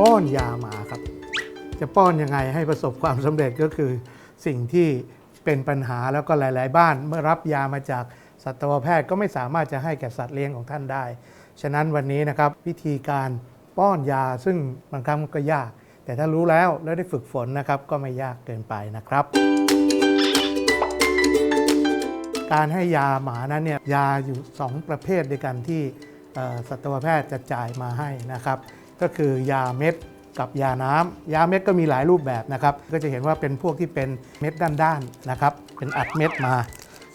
ป้อนยาหมาครับ จะป้อนยังไงให้ประสบความสำเร็จก็คือ สิ่งที่เป็นปัญหาแล้วก็หลาย ๆ บ้านเมื่อรับยามาจากสัตวแพทย์ก็ไม่สามารถจะให้แก่สัตว์เลี้ยงของท่านได้ ฉะนั้นวันนี้นะครับวิธีการป้อนยาซึ่งบางครั้งก็ยาก แต่ถ้ารู้แล้วแล้วได้ฝึกฝนนะครับก็ไม่ยากเกินไปนะครับ การให้ยาหมานั้นเนี่ยยาอยู่ 2 ประเภทด้วยกันที่สัตวแพทย์จะจ่ายมาให้นะครับ ก็คือยาเม็ดกับยาน้ำยาเม็ดก็มีหลายรูปแบบนะครับ ก็จะเห็นว่าเป็นพวกที่เป็นเม็ดด้านๆนะครับ เป็นอัดเม็ดมา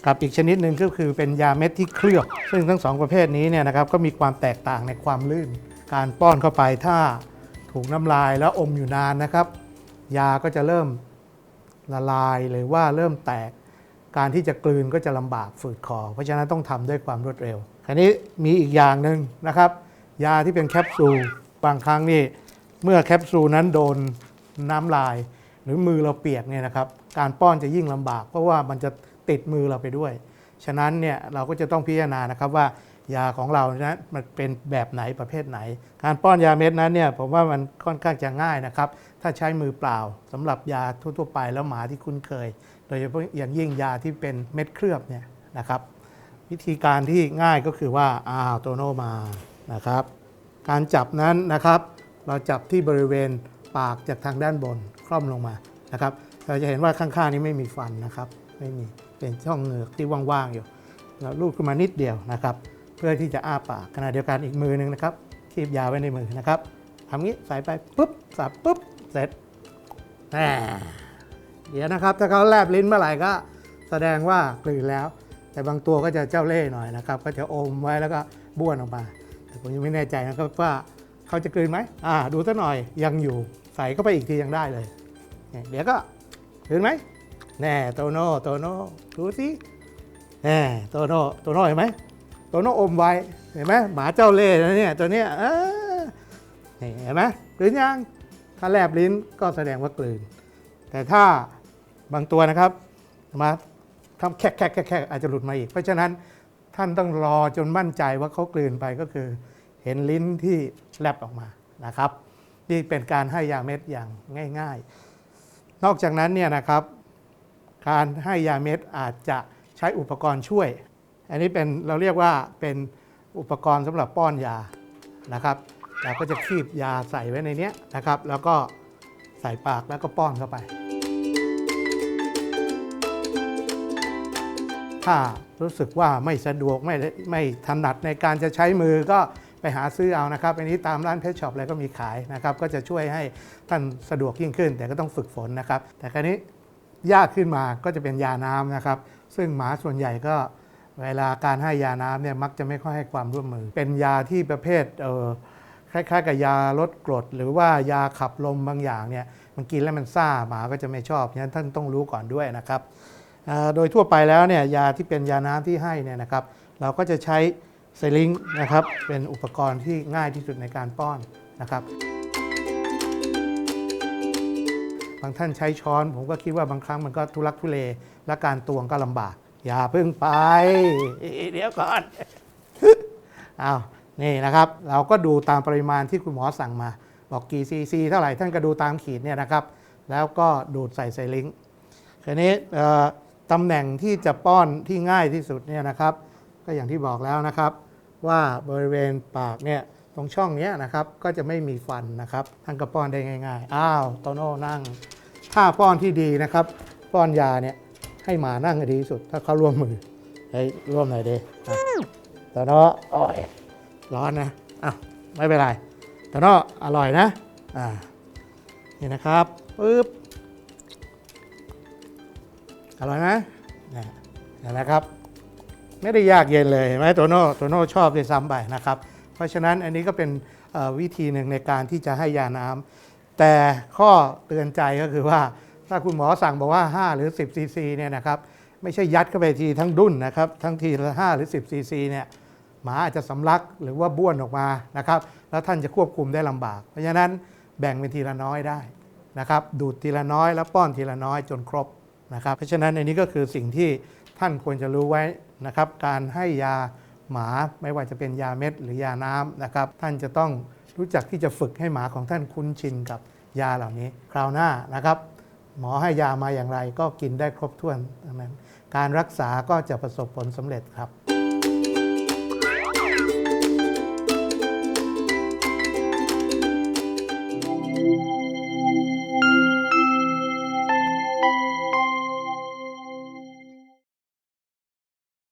กับอีกชนิดหนึ่งก็คือเป็นยาเม็ดที่เคลือบ ซึ่งทั้งสองประเภทนี้เนี่ยนะครับก็มีความแตกต่างในความลื่น การป้อนเข้าไปถ้าถูกน้ำลายแล้วอมอยู่นานนะครับ ยาก็จะเริ่มละลายหรือว่าเริ่มแตก การที่จะกลืนก็จะลำบากฝืดคอ เพราะฉะนั้นต้องทำด้วยความรวดเร็ว คราวนี้มีอีกอย่างหนึ่งนะครับ ยาที่เป็นแคปซูล บางครั้งนี่เมื่อแคปซูลนั้นโดนน้ำลาย หรือมือเราเปียกเนี่ยนะครับการป้อนจะยิ่งลำบาก เพราะว่ามันจะติดมือเราไปด้วย ฉะนั้นเนี่ยเราก็จะต้องพิจารณานะครับว่ายาของเรานะมันเป็นแบบไหนประเภทไหน การป้อนยาเม็ดนั้นเนี่ยผมว่ามันค่อนข้างจะง่ายนะครับ ถ้าใช้มือเปล่าสำหรับยาทั่วๆไปแล้วหมาที่คุ้นเคย โดยเฉพาะอย่างยิ่งยาที่เป็นเม็ดเคลือบเนี่ยนะครับ วิธีการที่ง่ายก็คือว่าอ้าวโตโนมานะครับ การจับนั้นนะครับ เราจับที่บริเวณปากจากทางด้านบนคล่อมลงมานะครับ เราจะเห็นว่าข้างๆนี้ไม่มีฟันนะครับ ไม่มีเป็นช่องเหงือกที่ว่างๆอยู่ เราลูบขึ้นมานิดเดียวนะครับ เพื่อที่จะอ้าปากขณะเดียวกันอีกมือหนึ่งนะครับคีบยาไว้ในมือนะครับทำงี้ใส่ไปปุ๊บสับปุ๊บเสร็จแหมเดี๋ยวนะครับถ้าเขาแลบลิ้นเมื่อไหร่ก็แสดงว่ากลืนแล้ว แต่บางตัวก็จะเจ้าเล่ห์หน่อยนะครับ ก็จะอมไว้แล้วก็บ้วนออกมา แต่ผมยังไม่แน่ใจนะครับว่าเขาจะกลืนไหมอ่าดูซะหน่อยยังอยู่ใส่เข้าไปอีกทียังได้เลยเนี่ยเดี๋ยวก็กลืนไหมแน่โตโน่โตโน่ดูสิแน่โตโน่โตโน่เห็นไหมโตโน่อมไว้เห็นไหมหมาเจ้าเล่ห์นะเนี่ยตัวเนี้ยเออนี่เห็นไหมกลืนยังถ้าแลบลิ้นก็แสดงว่ากลืน แต่ถ้าบางตัวนะครับมาทำแคกแคกแคกแคกอาจจะหลุดมาอีก เพราะฉะนั้น ท่านต้องรอจนมั่นใจว่าเขากลืนไปก็คือ เห็นลิ้นที่แลบออกมานะครับ นี่เป็นการให้ยาเม็ดอย่างง่าย ๆ นอกจากนั้นเนี่ยนะครับ การให้ยาเม็ดอาจจะใช้อุปกรณ์ช่วย อันนี้เป็นเราเรียกว่าเป็นอุปกรณ์สำหรับป้อนยานะครับเราก็จะคีบยาใส่ไว้ในนี้นะครับ แล้วก็ใส่ปากแล้วก็ป้อนเข้าไป ถ้ารู้สึกว่าไม่สะดวกไม่ไม่ถนัดในการจะใช้มือก็ไปหาซื้อเอานะครับ อันนี้ตามร้านเพชช็อปอะไรก็มีขายนะครับ ก็จะช่วยให้ท่านสะดวกยิ่งขึ้น แต่ก็ต้องฝึกฝนนะครับ แต่คราวนี้ยากขึ้นมาก็จะเป็นยาน้ำนะครับ ซึ่งหมาส่วนใหญ่ก็เวลาการให้ยาน้ำเนี่ยมักจะไม่ค่อยให้ความร่วมมือ เป็นยาที่ประเภทเออคล้ายๆกับยาลดกรด หรือว่ายาขับลมบางอย่างเนี่ยมันกินแล้วมันซ่าหมาก็จะไม่ชอบฉะนั้นท่านต้องรู้ก่อนด้วยนะครับ โดยทั่วไปแล้วเนี่ยยาที่เป็นยาน้ำที่ให้เนี่ยนะครับ เราก็จะใช้ไซลิงนะครับเป็นอุปกรณ์ที่ง่ายที่สุดในการป้อนนะครับบางท่านใช้ช้อน ผมก็คิดว่าบางครั้งมันก็ทุลักทุเลและการตวงก็ลำบาก อย่าเพิ่งไป เดี๋ยวก่อนเอานี่นะครับ เราก็ดูตามปริมาณที่คุณหมอสั่งมา บอกกี่ซีซีเท่าไหร่ท่านก็ดูตามขีดเนี่ยนะครับ แล้วก็ดูดใส่ไซลิงคราวนี้ ตำแหน่งที่จะป้อนที่ง่ายที่สุดเนี่ยนะครับ ก็อย่างที่บอกแล้วนะครับ ว่าบริเวณปากเนี่ยตรงช่องนี้นะครับก็จะไม่มีฟันนะครับท่านก็ป้อนได้ง่าย ๆ อ้าวโตโน่นั่ง ถ้าป้อนที่ดีนะครับ ป้อนยาเนี่ยให้หมานั่งดีที่สุด ถ้าเขาร่วมมือเฮ้ยร่วมหน่อยดิอะโตโน่อ้ยร้อนนะอ้าวไม่เป็นไรโตโน่อร่อยนะอ่านี่นะครับปึ๊บ อร่อยไหมนี่นนะครับ ไม่ได้ยากเย็นเลยไหมโตโน่โตโน่ชอบด้วยซ้ำไปนะครับ เพราะฉะนั้นอันนี้ก็เป็นวิธีหนึ่งในการที่จะให้ยาน้ำแต่ข้อเตือนใจก็คือว่าถ้าคุณหมอสั่งบอกว่า 5 หรือ 10ซีซีเนี่ยนะครับไม่ใช่ยัดเข้าไปทีทั้งดุนนะครับ ทั้งทีละ5หรือ 10ซีซีเนี่ยหมาอาจจะสำลักหรือว่าบ้วนออกมานะครับ แล้วท่านจะควบคุมได้ลำบาก เพราะฉะนั้นแบ่งเป็นทีละน้อยได้นะครับ ดูดทีละน้อยแล้วป้อนทีละน้อยจนครบ นะครับ เพราะฉะนั้นอันนี้ก็คือสิ่งที่ท่านควรจะรู้ไว้นะครับ การให้ยาหมาไม่ว่าจะเป็นยาเม็ดหรือยาน้ำนะครับ ท่านจะต้องรู้จักที่จะฝึกให้หมาของท่านคุ้นชินกับยาเหล่านี้ คราวหน้านะครับ หมอให้ยามาอย่างไรก็กินได้ครบถ้วนดังนั้น การรักษาก็จะประสบผลสำเร็จครับ